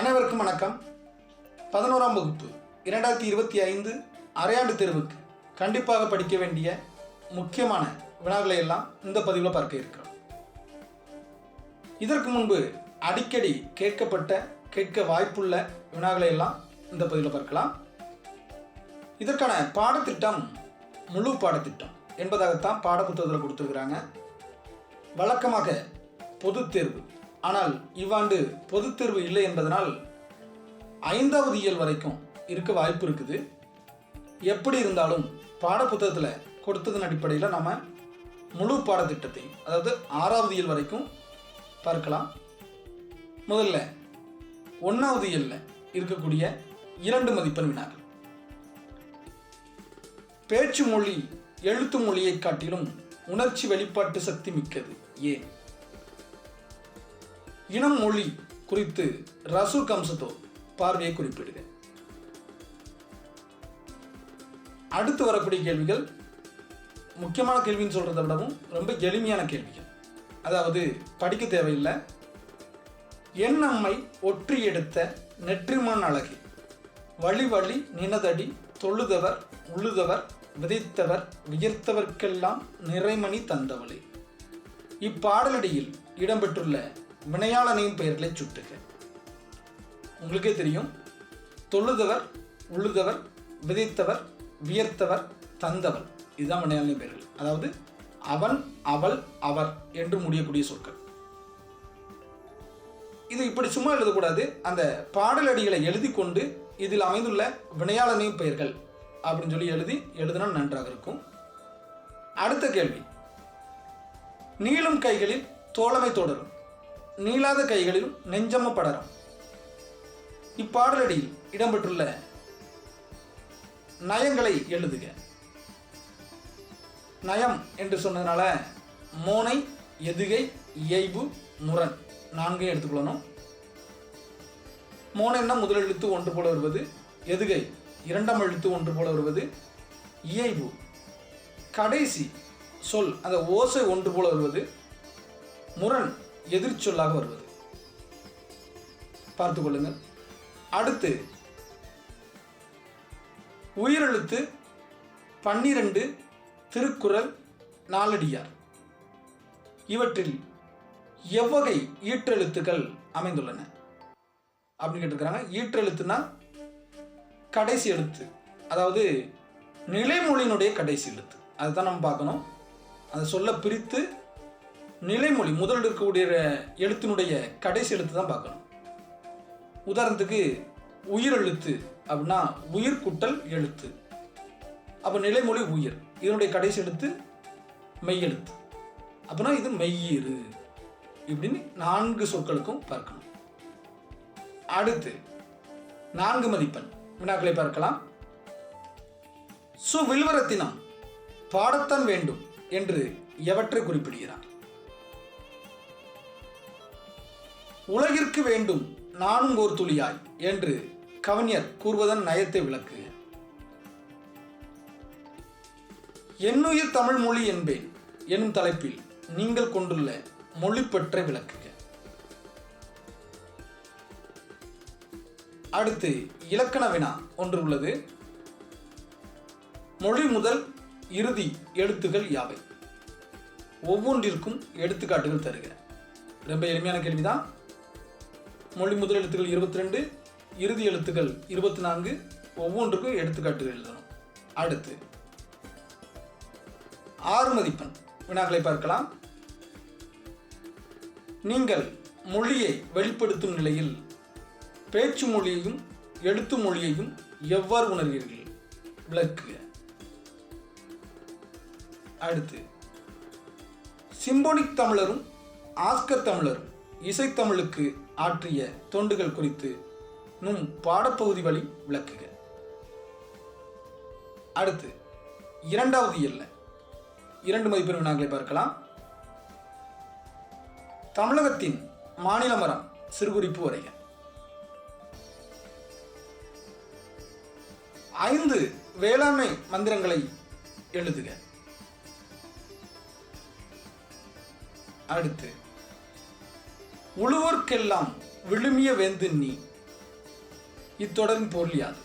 அனைவருக்கும் வணக்கம். பதினோராம் வகுப்பு இரண்டாயிரத்தி இருபத்தி ஐந்து அரையாண்டு தேர்வுக்கு கண்டிப்பாக படிக்க வேண்டிய முக்கியமான வினாக்களை எல்லாம் இந்த பதிவில் பார்க்க இருக்கிறோம். இதற்கு முன்பு அடிக்கடி கேட்கப்பட்ட கேட்க வாய்ப்புள்ள வினாக்களை எல்லாம் இந்த பதிவில் பார்க்கலாம். இதற்கான பாடத்திட்டம் முழு பாடத்திட்டம் என்பதாகத்தான் பாடப்புத்தகத்தில் கொடுத்துருக்குறாங்க. வழக்கமாக பொதுத் தேர்வு ஆனால் இவ்வாண்டு பொதுத் தேர்வு இல்லை என்பதனால் ஐந்தாவது இயல் வரைக்கும் இருக்க வாய்ப்பு இருக்குது. எப்படி இருந்தாலும் பாடப்புத்தகத்தில் கொடுத்ததன் அடிப்படையில் நம்ம முழு பாடத்திட்டத்தை அதாவது ஆறாவது இயல் வரைக்கும் பார்க்கலாம். முதல்ல ஒன்றாவது இயலில் இருக்கக்கூடிய இரண்டு மதிப்பெண் வினாக்கள். பேச்சு மொழி எழுத்து மொழியை காட்டிலும் உணர்ச்சி வெளிப்பாட்டு சக்தி மிக்கது. ஏன்? இனம் மொழி குறித்து ரசூ கம்சத்தோ பார்வையை குறிப்பிடுக. அடுத்து வரக்கூடிய கேள்விகள் முக்கியமான கேள்வின்னு சொல்கிறத விடவும் ரொம்ப எளிமையான கேள்விகள். அதாவது படிக்க தேவையில்லை. என் அம்மை ஒற்றி எடுத்த நெற்றிமான் அழகு. வழி வழி நினதடி தொழுதவர் உழுதவர் விதைத்தவர் உயர்த்தவர்க்கெல்லாம் நிறைமணி தந்தவளே. இப்பாடலடியில் இடம்பெற்றுள்ள வினையாளனையும் பெயர்களை சுட்டுக. உங்களுக்கே தெரியும் தொழுதவர் உழுதவர் விதைத்தவர் வியர்த்தவர் தந்தவர். இதுதான் வினையாளனின் பெயர்கள். அதாவது அவன் அவள் அவர் என்று முடியக்கூடிய சொற்கள். இது இப்படி சும்மா எழுதக்கூடாது. அந்த பாடலடிகளை எழுதி கொண்டு இதில் அமைந்துள்ள வினையாளனையும் பெயர்கள் அப்படின்னு சொல்லி எழுதி எழுதினா நன்றாக இருக்கும். அடுத்த கேள்வி. நீளும் கைகளில் தோழமை தொடரும். நீளாத கைகளில் நெஞ்சம படரும். இப்பாடலடியில் இடம்பெற்றுள்ள நயங்களை எழுதுக. நயம் என்று சொன்னதுனால மோனை எதுகை இயைபு முரண் நான்கையும் எடுத்துக்கொள்ளணும். மோனைன்னா முதல் எழுத்து ஒன்று போல வருவது? எதுகை இரண்டாம் எழுத்து ஒன்று போல வருவது? இயைபு. கடைசி சொல் அந்த ஓசை ஒன்று போல வருவது? முரண் எதிர்ச்சொல்லாக வருவது. பார்த்து கொள்ளுங்கள். அடுத்து உயிரெழுத்து பன்னிரண்டு திருக்குறள் நாலடியார். இவற்றில் எவ்வகை ஈற்றெழுத்துக்கள் அமைந்துள்ளன? அப்படின்னு கேட்டிருக்கிறாங்க. ஈற்றெழுத்துனா கடைசி எழுத்து. அதாவது நிலைமொழியினுடைய கடைசி எழுத்து. அதுதான் நம்ம பார்க்கணும். அதை சொல்ல பிரித்து நிலைமொழி முதல் இருக்கக்கூடிய எழுத்தினுடைய கடைசி எழுத்து தான் பார்க்கணும். உதாரணத்துக்கு உயிர் எழுத்து அப்படின்னா உயிர் குட்டல் எழுத்து. அப்போ நிலைமொழி உயிர். இதனுடைய கடைசி எழுத்து மெய்யெழுத்து. அப்படின்னா இது மெய்யீறு இப்படின்னு நான்கு சொற்களுக்கும் பார்க்கணும். அடுத்து நான்கு மதிப்பெண் வினாக்களை பார்க்கலாம். சு வில்வரத்தினம் பாடத்தான் வேண்டும் என்று எவற்றை குறிப்பிடுகிறார்? உலகிற்கு வேண்டும். நானும் ஒரு துளியாய். என்று கவிஞர் கூறுவதன் நயத்தை விளக்குக என்னுயிர் தமிழ் மொழி என்பேன். எனும் தலைப்பில் நீங்கள் கொண்டுள்ள மொழி பெற்ற விளக்குக அடுத்து இலக்கண வினா ஒன்று உள்ளது. மொழி முதல் இறுதி எழுத்துகள் யாவை? ஒவ்வொன்றிற்கும் எடுத்துக்காட்டுகள் தருக. ரொம்ப எளிமையான கேள்விதான். மொழி முதல் எழுத்துக்கள் இருபத்தி ரெண்டு இறுதி எழுத்துக்கள் இருபத்தி நான்கு ஒவ்வொன்றுக்கும் எடுத்துக்காட்டுகள் எழுதணும். அடுத்து ஆறு மதிப்பெண் வினாக்களை பார்க்கலாம். நீங்கள் மொழியை வெளிப்படுத்தும் நிலையில் பேச்சு மொழியையும் எழுத்து மொழியையும் எவ்வாறு உணர்வீர்கள்? விளக்கு. அடுத்து சிம்போனிக் தமிழரும் ஆஸ்கர் தமிழரும் இசைத்தமிழுக்கு ஆற்றிய தொண்டுகள் குறித்து நும் பாடப்பகுதி வழி விளக்குக. அடுத்து இரண்டாவது எல்லை. இரண்டு மதிப்பெண் வினாக்களை பார்க்கலாம். தமிழகத்தின் மாநில மரம் சிறுகுறிப்பு வரைக. ஐந்து வேளாண்மை மந்திரங்களை எழுதுக. அடுத்து உழுவோர்க்கெல்லாம் விழுமிய வேந்து நீ. இத்தொடரின் பொருள் யாது?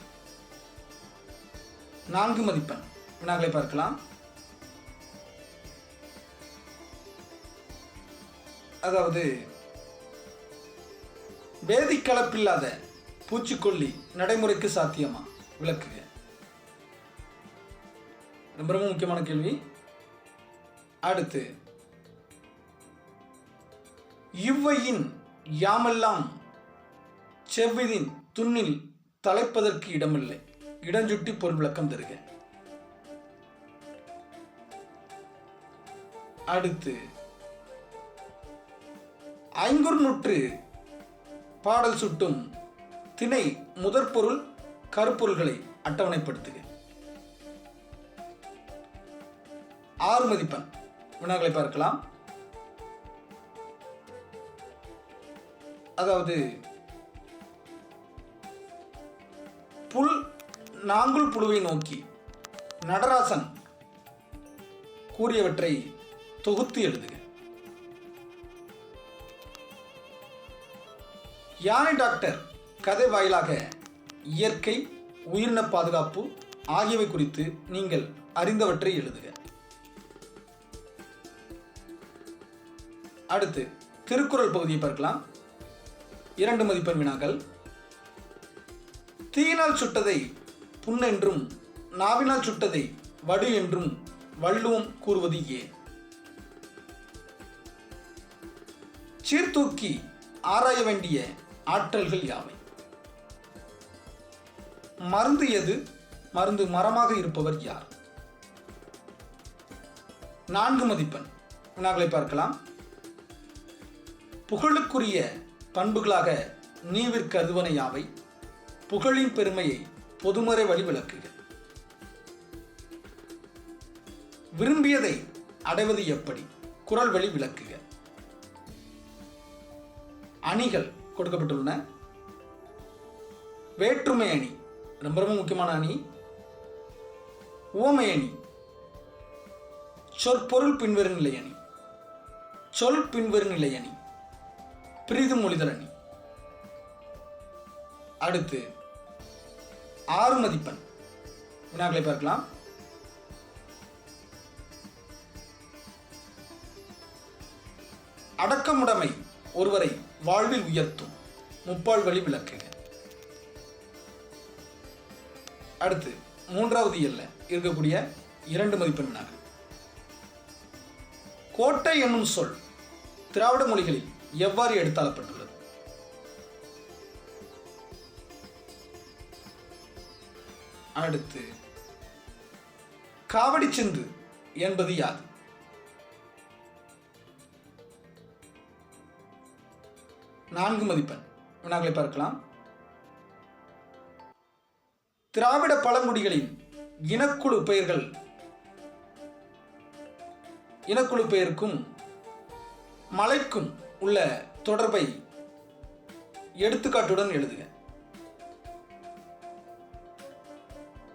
நான்கு மதிப்பெண். வினாக்களை பார்க்கலாம். அதாவது வேதி கலப்பில்லாத பூச்சிக்கொல்லி நடைமுறைக்கு சாத்தியமா? விளக்குக. ரொம்ப ரொம்ப முக்கியமான கேள்வி. அடுத்து இவ்வையின் யாமெல்லாம் செவ்விதின் துண்ணில் தலைப்பதற்கு இடமில்லை. இடஞ்சுட்டி பொருள் விளக்கம் தருக. அடுத்து ஐங்குறுநூற்று பாடல் சுட்டும் திணை முதற்பொருள் கருப்பொருள்களை அட்டவணைப்படுத்துக. ஆறு மதிப்பெண். வினாக்களை பார்க்கலாம். அதாவது புல் நாங்குல் புழுவை நோக்கி நடராசன் கூறியவற்றை தொகுத்து எழுதுக. யானை டாக்டர் கதை வாயிலாக இயற்கை உயிரின பாதுகாப்பு ஆகியவை குறித்து நீங்கள் அறிந்தவற்றை எழுதுக. அடுத்து திருக்குறள் பகுதியை பார்க்கலாம். இரண்டு மதிப்பெண் வினாக்கள். தீயினால் சுட்டதை புண்ணென்றும் நாவினால் சுட்டதை வடு என்றும் வள்ளுவம் கூறுவது ஏன்? சீர்தூக்கி ஆராய வேண்டிய ஆற்றல்கள் யாவை? மருந்து எது? மருந்து மரமாக இருப்பவர் யார்? நான்கு மதிப்பெண். வினாக்களை பார்க்கலாம். புகழுக்குரிய பண்புகளாக நீவிற்கு யாவை? புகழின் பெருமையை பொதுமறை வழி விளக்குக. விரும்பியதை அடைவது எப்படி? குரல் வழி விளக்குக. அணிகள் கொடுக்கப்பட்டுள்ளன. வேற்றுமை அணி ரொம்ப ரொம்ப முக்கியமான அணி. உவமை அணி சொற்பொருள் பின்வரும் நிலை அணி. சொல் பின்வரும் நிலை அணி. பிரிது மொழிதரணி அடுத்து ஆறு மதிப்பெண். வினாக்களை பார்க்கலாம். அடக்கமுடைமை ஒருவரை வாழ்வில் உயர்த்தும் முப்பால் வழி விளக்குக. அடுத்து மூன்றாவது எல்ல இருக்கக்கூடிய இரண்டு மதிப்பெண் கோட்டை என்னும் சொல் திராவிட மொழிகளில் எவ்வாறு எடுத்தாளப்பட்டுள்ளது? அடுத்து காவடி சிந்து என்பது யாது? நான்கு மதிப்பெண். வினாக்களை பார்க்கலாம். திராவிட பழங்குடிகளின் இனக்குழு பெயர்கள். இனக்குழு பெயருக்கும் மலைக்கும் உள்ள தொடர்பை எடுத்துக்காட்டுடன் எழுதுக.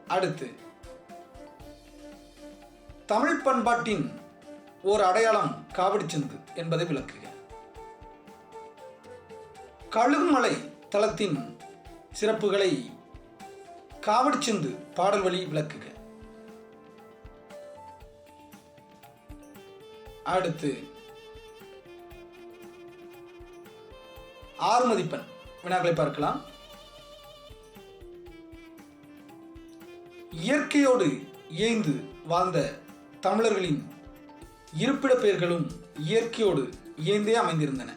அடுத்து தமிழ் பண்பாட்டின் ஓர் அடையாளம் காவடி சிந்து என்பதை விளக்குக. கழுகுமலை தளத்தின் சிறப்புகளை காவடி சிந்து பாடல் வழி விளக்குக. அடுத்து ஆறு மதிப்பெண். வினாக்களை பார்க்கலாம். இயற்கையோடு இயைந்து வாழ்ந்த தமிழர்களின் இருப்பிட பெயர்களும் இயற்கையோடு இயைந்தே அமைந்திருந்தன.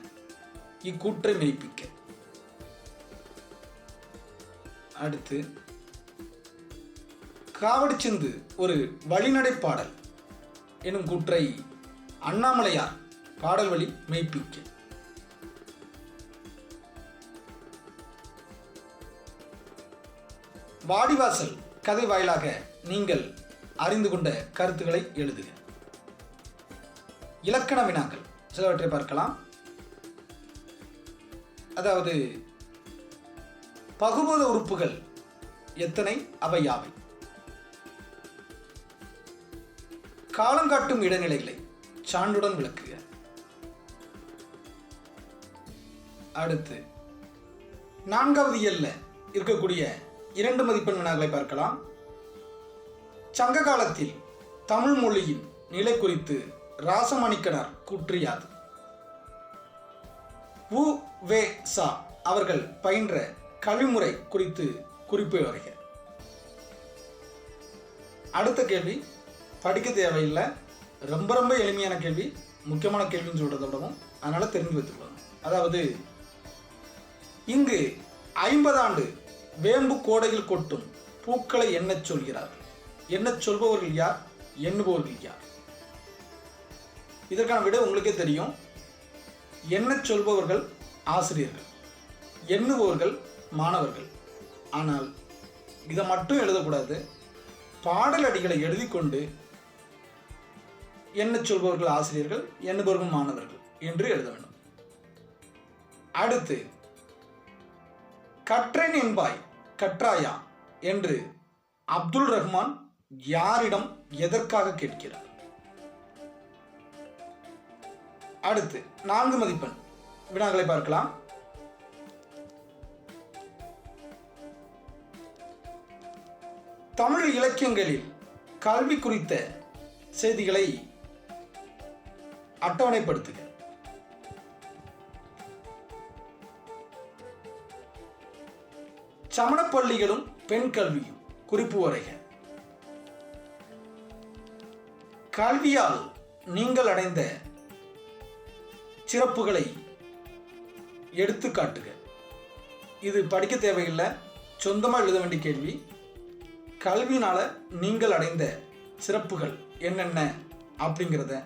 இக்கூற்றை மெய்ப்பிக்க. அடுத்து காவடி சிந்து ஒரு வழிநடை பாடல். எனும் கூற்றை அண்ணாமலையார் பாடல் வழி மெய்ப்பிக்க. வாடிவாசல் கதை வாயிலாக நீங்கள் அறிந்து கொண்ட கருத்துக்களை எழுதுக. இலக்கண வினாக்கள் சிலவற்றை பார்க்கலாம். அதாவது பகுபத உறுப்புகள் எத்தனை அவை யாவை? காலங்காட்டும் இடைநிலைகளை சான்றுடன் விளக்குக. அடுத்து நான்காவது எல்ல இருக்கக்கூடிய இரண்டு மதிப்பெண் வினாக்களை பார்க்கலாம். சங்க காலத்தில் தமிழ் மொழியின் நிலை குறித்து ராசமணிக்கனார் கூற்றியாது. உ. வே. சா. அவர்கள் பயின்ற கல்விமுறை குறித்து குறிப்பு வருக. அடுத்த கேள்வி. படிக்க தேவையில்லை. ரொம்ப ரொம்ப எளிமையான கேள்வி. முக்கியமான கேள்வின்னு சொல்றதை விடவும் அதனால தெரிஞ்சு வைத்துக்கணும் அதாவது இங்கு ஐம்பதாண்டு வேம்பு கோடையில் கொட்டும் பூக்களை எண்ணச் சொல்கிறார்கள் எண்ணச் சொல்பவர்கள் யார்? எண்ணுபவர்கள் யார்? இதற்கான விட உங்களுக்கே தெரியும். எண்ணச் சொல்பவர்கள்? ஆசிரியர்கள். எண்ணுபவர்கள்? மாணவர்கள். ஆனால் இதை மட்டும் எழுதக்கூடாது. பாடல் அடிகளை எழுதி கொண்டு என்ன சொல்பவர்கள்? ஆசிரியர்கள் எண்ணுபவர்கள் மாணவர்கள் என்று எழுத வேண்டும். அடுத்து கற்றேன் என்பாய் கற்றாயா? என்று அப்துல் ரஹ்மான் யாரிடம் எதற்காக கேட்கிறார்? அடுத்து நான்கு மதிப்பெண். வினாக்களை பார்க்கலாம். தமிழ் இலக்கியங்களில் கல்வி குறித்த செய்திகளை அட்டவணைப்படுத்துக. சமணப்பள்ளிகளும் பெண் கல்வியும். குறிப்பு வரைக. கல்வியால் நீங்கள் அடைந்த சிறப்புகளை எடுத்து காட்டுக இது படிக்க தேவையில்லை. சொந்தமாக எழுத வேண்டிய கேள்வி. கல்வினால் நீங்கள் அடைந்த சிறப்புகள் என்னென்ன அப்படிங்கிறத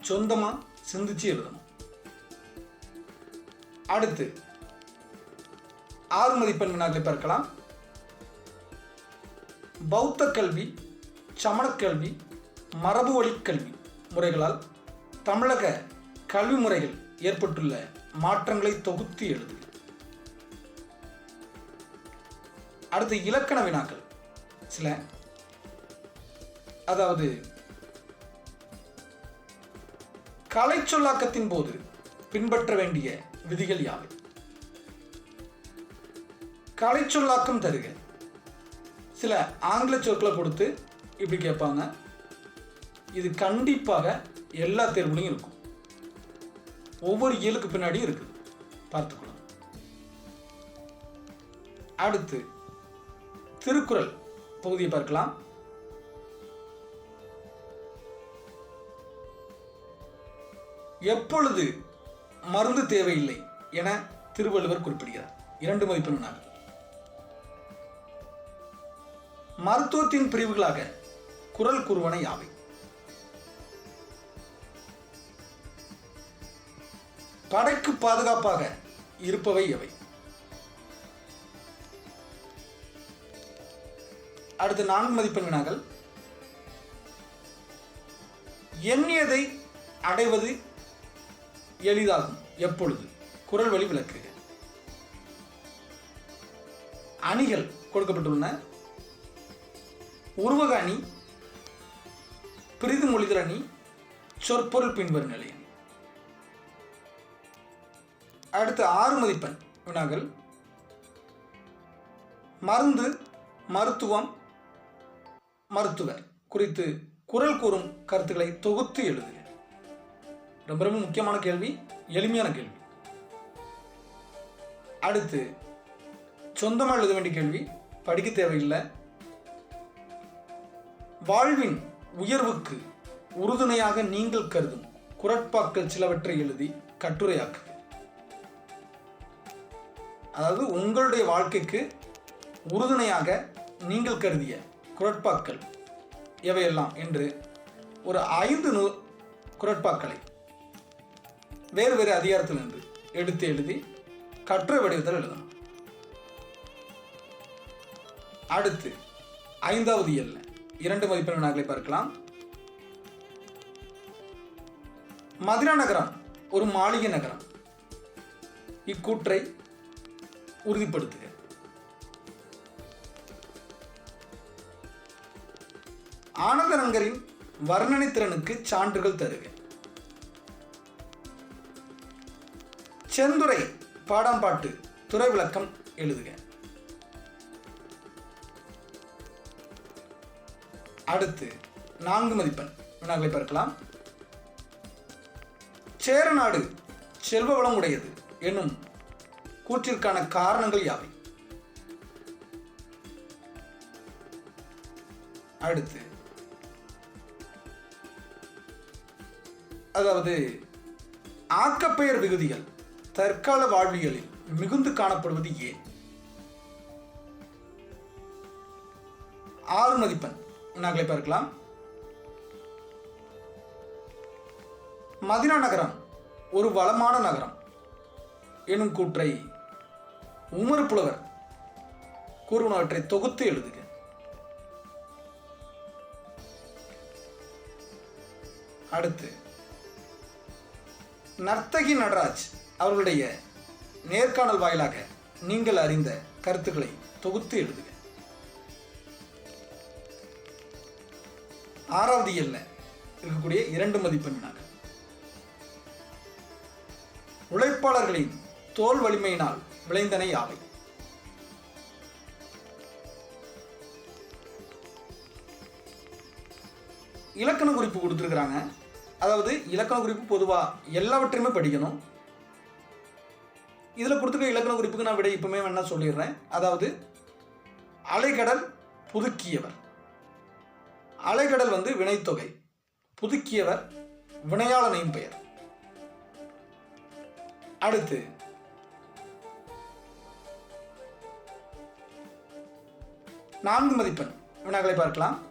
சொந்தமாக சிந்திச்சு எழுதணும். அடுத்து ஆறு மதிப்பெண் வினாக்களை பார்க்கலாம் பௌத்த கல்வி சமணக் கல்வி மரபு வழி கல்வி முறைகளால் தமிழக கல்வி முறைகள் ஏற்பட்டுள்ள மாற்றங்களை தொகுத்து எழுது. அடுத்து இலக்கண வினாக்கள். சில அதாவது கலை சொல்லாக்கத்தின் போது பின்பற்ற வேண்டிய விதிகள் யாவை? கலைச்சொல்லாக்கம் தருக. சில ஆங்கில சொற்களை கொடுத்து இப்படி கேட்பாங்க. இது கண்டிப்பாக எல்லா தேர்வுலையும் இருக்கும். ஒவ்வொரு இயலுக்கு பின்னாடியும் இருக்குது பார்த்துக்கலாம் அடுத்து திருக்குறள் பகுதியை பார்க்கலாம். எப்பொழுது மருந்து தேவையில்லை என திருவள்ளுவர் குறிப்பிடுகிறார். இரண்டு மதிப்பெண் மருத்துவத்தின் பிரிவுகளாக குரல் கூறுவன யாவை? படைக்கு பாதுகாப்பாக இருப்பவை எவை? அடுத்து நான்கு மதிப்பெண் வினாக்கள். எண்ணியதை அடைவது எளிதாகும் எப்பொழுது? குரல் வழி விளக்குக. அணிகள் கொடுக்கப்பட்டுள்ளன. உருவக அணி பிரிது மொழிதல் அணி சொற்பொருள் பின்வரும் நிலை அணி அடுத்து ஆறு மதிப்பெண் வினாக்கள். மருந்து மருத்துவம் மருத்துவர் குறித்து குரல் கூறும் கருத்துக்களை தொகுத்து எழுதுக. ரொம்ப ரொம்ப முக்கியமான கேள்வி எளிமையான கேள்வி. அடுத்து சொந்தமாக எழுத வேண்டிய கேள்வி படிக்க தேவையில்லை வாழ்வின் உயர்வுக்கு உறுதுணையாக நீங்கள் கருதும் குரட்பாக்கள் சிலவற்றை எழுதி கட்டுரையாக்கு. அதாவது உங்களுடைய வாழ்க்கைக்கு உறுதுணையாக நீங்கள் கருதிய குரட்பாக்கள் எவையெல்லாம் என்று ஒரு ஐந்து நூ குரட்பாக்களை வேறு வேறு அதிகாரத்திலிருந்து எடுத்து எழுதி கட்டுரை வடிவத்தில் எழுதணும் அடுத்து ஐந்தாவது எல்லை. இரண்டு மதிப்பெண் வினாக்களை பார்க்கலாம். மதுரா நகரம் ஒரு மாளிகை நகரம். இக்கூற்றை உறுதிப்படுத்துக. ஆனந்தரங்கரின் வர்ணனை திறனுக்கு சான்றுகள் தருக. செந்துறை பாடாம்பாட்டு துறை விளக்கம் எழுதுக. அடுத்து நான்கு மதிப்பெண். வினாக்களை பார்க்கலாம். சேரநாடு செல்வ வளம் உடையது என்னும் கூற்றிற்கான காரணங்கள் யாவை? அடுத்து அதாவது ஆக்கப்பெயர் விகுதிகள் தற்கால வாழ்வியலில் மிகுந்து காணப்படுவது ஏன்? ஆறு மதிப்பெண். வினாக்களை பார்க்கலாம். மதினா நகரம் ஒரு வளமான நகரம். எனும் கூற்றை உமர் புலவர் கூறுவனவற்றை தொகுத்து எழுதுக. அடுத்து நர்த்தகி நடராஜ் அவர்களுடைய நேர்காணல் வாயிலாக நீங்கள் அறிந்த கருத்துக்களை தொகுத்து எழுதுக. ஆறாவது எல்ல இருக்கக்கூடிய இரண்டு மதிப்பெண் வினாக்கள் உழைப்பாளர்களின் தோல் வலிமையினால் விளைந்தன யாவை? இலக்கண குறிப்பு கொடுத்துருக்குறாங்க. அதாவது இலக்கண குறிப்பு பொதுவாக எல்லாவற்றையுமே படிக்கணும். இதில் கொடுத்துருக்க இலக்கண குறிப்புக்கு நான் விட இப்பவுமே வேணா சொல்லிடுறேன். அதாவது அலைகடல் புதுக்கியவர். அலைகடல் வந்து வினைத்தொகை. புதுக்கியவர் வினையாளனையும் பெயர். அடுத்து நான்கு மதிப்பெண் வினாக்களை பார்க்கலாம்.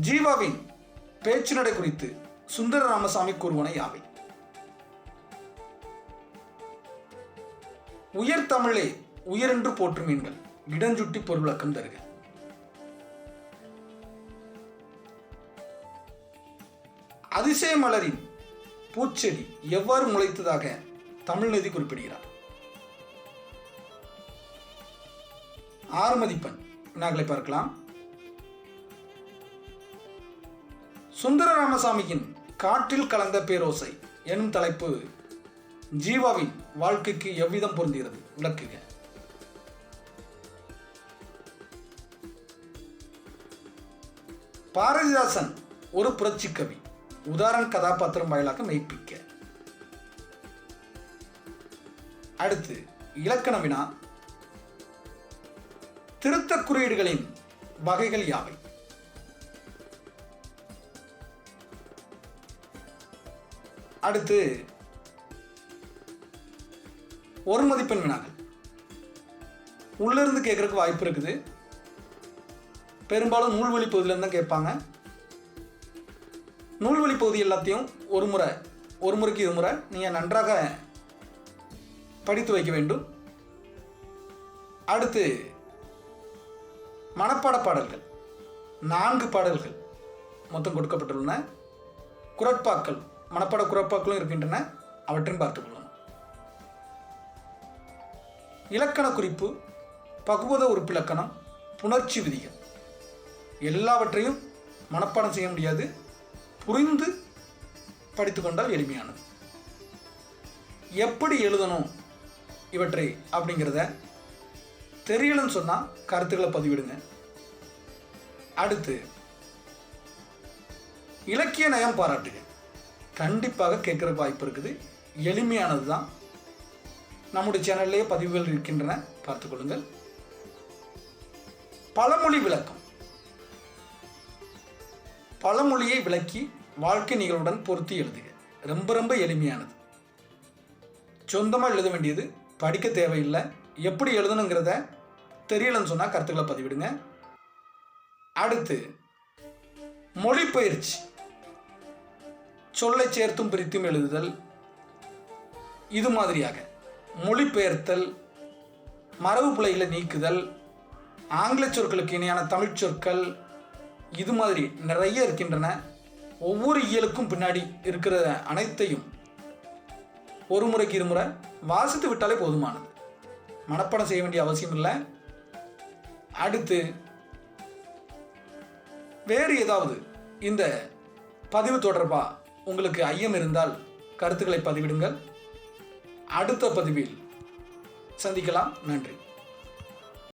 ஜீவாவின் பேச்சு நடை குறித்து சுந்தர ராமசாமி கூறுவன யாவை? உயர் தமிழே உயரென்று போற்றுமீன்கள் இடஞ்சுட்டி பொருளக்கம் தருக. அதிசய மலரின் பூச்செடி எவ்வாறு முளைத்ததாக தமிழ்நதி குறிப்பிடுகிறார். ஆறு மதிப்பெண். வினாக்களை பார்க்கலாம். சுந்தர ராமசாமியின் காற்றில் கலந்த பேரோசை எனும் தலைப்பு ஜீவாவின் வாழ்க்கைக்கு எவ்விதம் பொருந்துகிறது? விளக்குக. பாரதிதாசன் ஒரு புரட்சி கவி. உதாரண கதாபாத்திரம் வாயிலாக மெய்ப்பிக்க. அடுத்து இலக்கண வினா. திருத்த குறியீடுகளின் வகைகள் யாவை? அடுத்து ஒரு மதிப்பெண் வினாக்கள். உள்ளிருந்து கேட்கறதுக்கு வாய்ப்பு இருக்குது. பெரும்பாலும் நூல்வழி பகுதியிலேருந்து தான் கேட்பாங்க. நூல்வழி பகுதி எல்லாத்தையும் ஒரு முறை ஒரு முறைக்கு இது முறை நீங்கள் நன்றாக படித்து வைக்க வேண்டும். அடுத்து மனப்பாட பாடல்கள். நான்கு பாடல்கள் மொத்தம் கொடுக்கப்பட்டுள்ளன. குரட்பாக்கள் மனப்பாட குரட்பாக்களும் இருக்கின்றன. அவற்றையும் பார்த்துக்கொள்ளணும் இலக்கண குறிப்பு பகுவத உறுப்பிலக்கணம் புணர்ச்சி விதிகள். எல்லாவற்றையும் மனப்பாடம் செய்ய முடியாது. புரிந்து படித்துக்கொண்டால் எளிமையானது. எப்படி எழுதணும் இவற்றை அப்படிங்கிறத தெரியலன்னு சொன்னால் கருத்துக்களை பதிவிடுங்க. அடுத்து இலக்கிய நயம் பாராட்டுங்க கண்டிப்பாக கேட்குற வாய்ப்பு இருக்குது. எளிமையானது தான். நம்முடைய சேனல்லேயே பதிவுகள் இருக்கின்றன. பார்த்துக்கொள்ளுங்கள் பழமொழி விளக்கம். பழமொழியை விளக்கி வாழ்க்கை நிகழ்வுடன் பொருத்தி எழுதுக. ரொம்ப ரொம்ப எளிமையானது. சொந்தமாக எழுத வேண்டியது படிக்க தேவையில்லை. எப்படி எழுதணுங்கிறத தெரியலன்னு சொன்னால் கருத்துக்களை பதிவிடுங்க. அடுத்து மொழிப்பயிற்சி சொல்லை சேர்த்தும் பிரித்தும் எழுதுதல். இது மாதிரியாக மொழிபெயர்த்தல் மரபு பிழைகளை நீக்குதல் ஆங்கில சொற்களுக்கு இணையான தமிழ் சொற்கள் இது மாதிரி நிறைய இருக்கின்றன. ஒவ்வொரு இயலுக்கும் பின்னாடி இருக்கிற அனைத்தையும் ஒரு முறைக்கு இருமுறை வாசித்து விட்டாலே போதுமானது. மனப்பாடம் செய்ய வேண்டிய அவசியம் இல்லை. அடுத்து வேறு ஏதாவது இந்த பதிவு தொடர்பாக உங்களுக்கு ஐயம் இருந்தால் கருத்துக்களை பதிவிடுங்கள். அடுத்த பதிவில் சந்திக்கலாம். நன்றி.